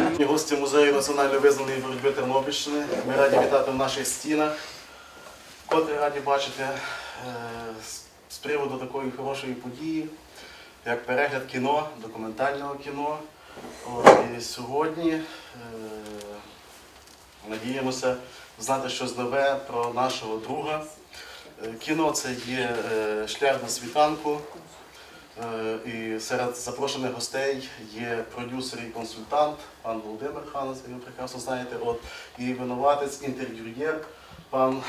Сьогодні Гості музею національно визнаної боротьби Тернопільщини. Ми раді вітати в наших стінах. Котре раді бачити е, з- приводу такої хорошої події, як перегляд кіно, документального кіно. І сьогодні е, надіємося знати щось нове про нашого друга. Е, Кіно це є шлях на світанку. Е, І серед запрошених гостей є продюсер і консультант, пан Володимир Ханес, ви прекрасно знаєте. От, і винуватець, інтерв'юєр, пан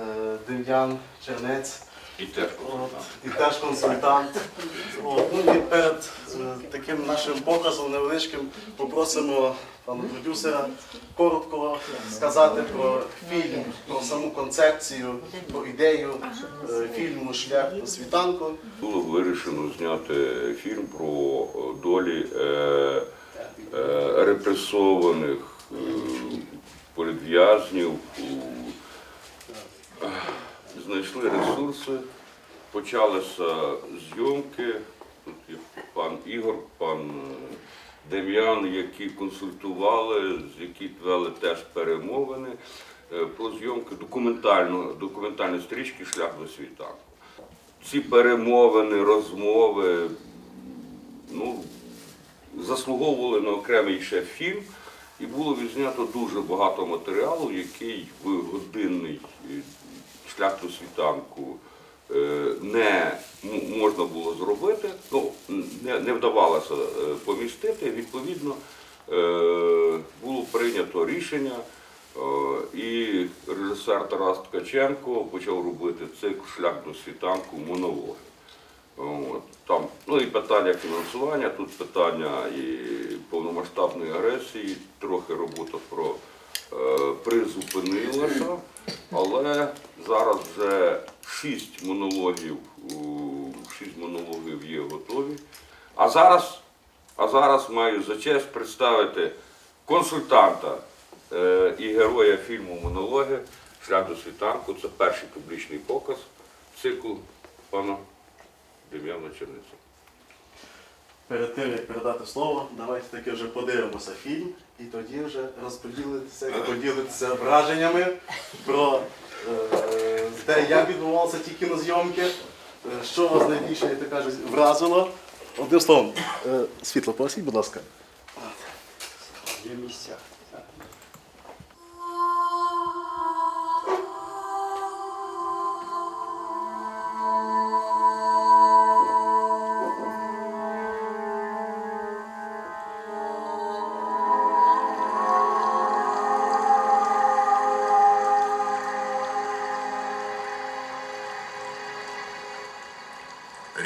е, Дем'ян Чернець. І теж От, і теж консультант. От, ну і перед е, таким нашим показом невеличким попросимо пана продюсера коротко сказати про фільм, про саму концепцію, про ідею е, фільму Шлях до світанку. Було вирішено зняти фільм про долі е, е, репресованих е, політв'язнів. Е, Знайшли ресурси, почалися зйомки. Тут є пан Ігор, пан е, Дем'ян, які консультували, з які вели теж перемовини е, про зйомки документальної стрічки Шлях до світанку. Ці перемовини, розмови ну, заслуговували на окремий ще фільм, і було відзнято дуже багато матеріалу, який в годинний е, шлях до світанку е, не можна було зробити, ну, не, не вдавалося е, помістити. Відповідно, е, було прийнято рішення. І режисер Тарас Ткаченко почав робити цикл шлях до світанку монологи. От, там, ну і питання фінансування, тут питання і повномасштабної агресії, трохи робота про е, призупинилася, але зараз вже шість монологів, шість монологів є готові. А зараз, а зараз маю за честь представити консультанта е, і героя фільму Монологи Шлях до світанку. Це перший публічний показ циклу пана Дем'яна Черниця. Перед тим, як передати слово, давайте таки вже подивимося фільм і тоді вже розподілитися поділитися враженнями про е, те, як відбувалися ті кінозйомки, е, що вас найбільше, як то кажуть, вразило. Одним словом, е, світло просіть, будь ласка. Є місця.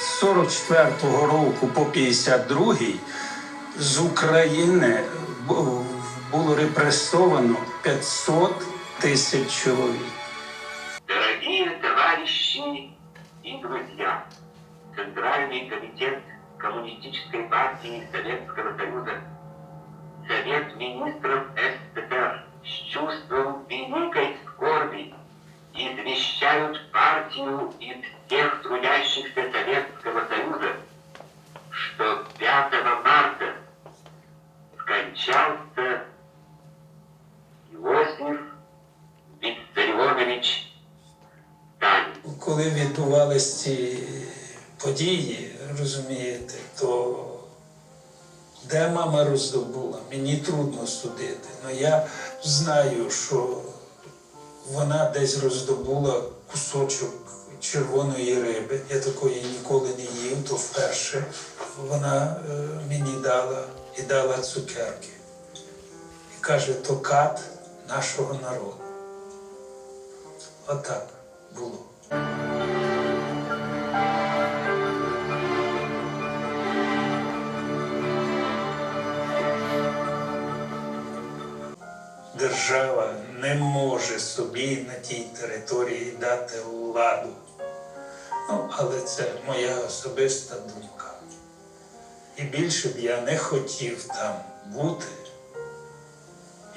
З 44-го року по 52-й з України було репресовано 500 тисяч чоловік. Дорогие товарищи и друзья, Центральный комитет Коммунистической партии Советского Союза, Совет министров СССР с чувством великой скорби партию и всех трудящихся Советского Союза, что 5 марта скончался Иосиф Виссарионович Сталин. Коли відбувалися ці події, розумієте, то де мама роздобула, мені трудно судити. Але я знаю, що вона десь роздобула кусочок червоної риби. Я такої ніколи не їв, то вперше вона е, мені дала і дала цукерки. І каже, то кат нашого народу. Отак було. Держава не може собі на тій території дати ладу. Ну, але це моя особиста думка. І більше б я не хотів там бути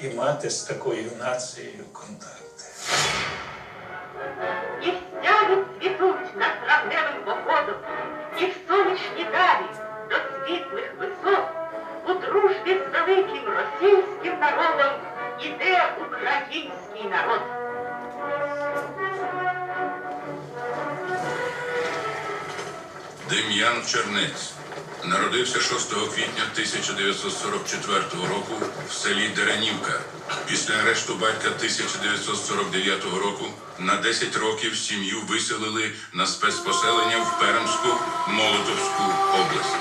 і мати з такою нацією контакти. І всяги цвітуть над травневим походом, і в сонячні далі до світлих висот у дружбі з великим російським народом іде український народ. Дем'ян Чернець народився 6 квітня 1944 року в селі Деранівка. Після арешту батька 1949 року на 10 років сім'ю виселили на спецпоселення в Пермську Молотовську область.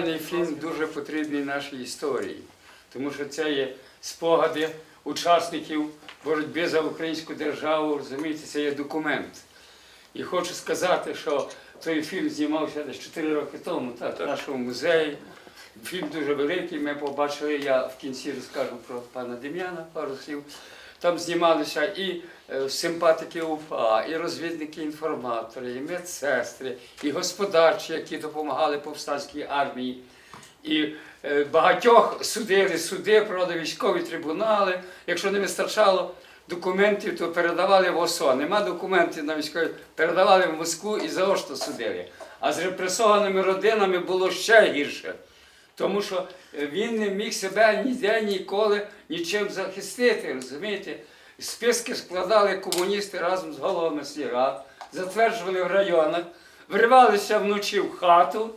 Документальний фільм дуже потрібний нашій історії, тому що це є спогади учасників боротьби за українську державу. Розумієте, це є документ. І хочу сказати, що той фільм знімався десь 4 роки тому, так, в нашому музеї. Фільм дуже великий. Ми побачили, я в кінці розкажу про пана Дем'яна пару слів. Там знімалися і е, симпатики УПА, і розвідники інформатори, і медсестри, і господарчі, які допомагали повстанській армії. І е, багатьох судили суди, правда, військові трибунали. Якщо не вистачало документів, то передавали в ОСО. Нема документів на військові, передавали в Москву і заочно судили. А з репресованими родинами було ще гірше. Тому що е, він не міг себе ніде ніколи нічим захистити, розумієте? Списки складали комуністи разом з головами сільрад, затверджували в районах, вривалися вночі в хату,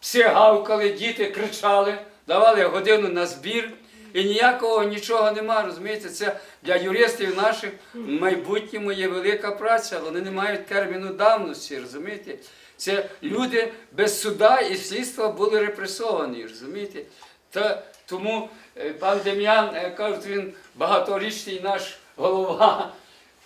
всі гавкали, діти кричали, давали годину на збір. І ніякого нічого нема, розумієте, це для юристів наших в майбутньому є велика праця, вони не мають терміну давності, розумієте? Це люди без суда і слідства були репресовані, розумієте? Та, тому е, пан Дем'ян, е, кажуть, він багаторічний наш голова,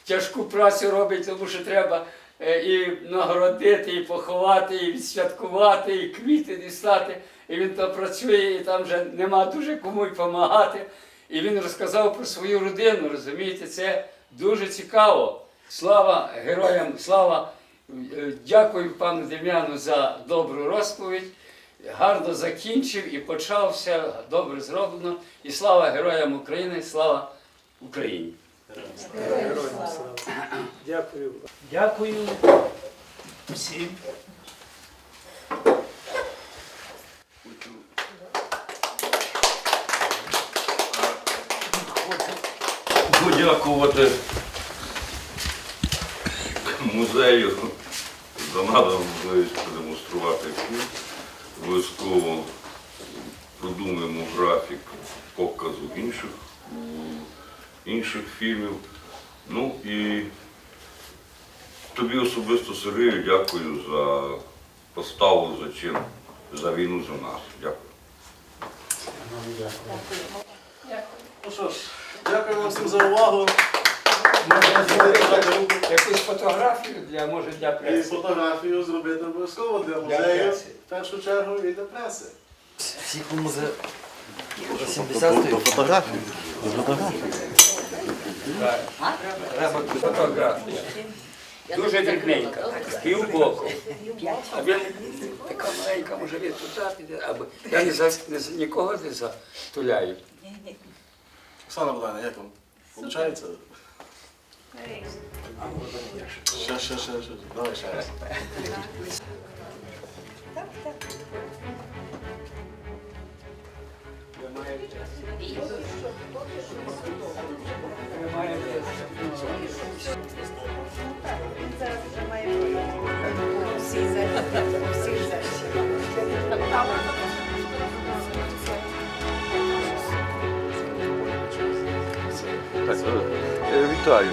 тяжку працю робить, тому що треба е, і нагородити, і поховати, і відсвяткувати, і квіти дістати. І він там працює, і там вже нема дуже кому й допомагати. І він розказав про свою родину, розумієте, це дуже цікаво. Слава героям, слава! Е, Дякую пану Дем'яну за добру розповідь. Гарно закінчив і почався, добре зроблено. І слава героям України, слава Україні! Дякую. Дякую всім. подякувати музею за надану можливість продемонструвати фільм. Обов'язково продумаємо графік показу інших, інших фільмів. Ну і тобі особисто, Сергію, дякую за поставу, за чин, за війну за нас. Дякую. Ну що ж, дякую вам всім за увагу. Можна зробити якусь фотографію для, може, для І фотографію зробити обов'язково для музею, в першу чергу і для преси. Всіх у музею. До фотографії. До фотографії. Треба фотографія. Дуже дрібненька, півбоку. А він така маленька, може він туди піде, я не за, не за- нікого не затуляю. Оксана Богдана, як вам? Получається? Ще, ще, ще, ще. Давай ще раз. Так, е, вітаю.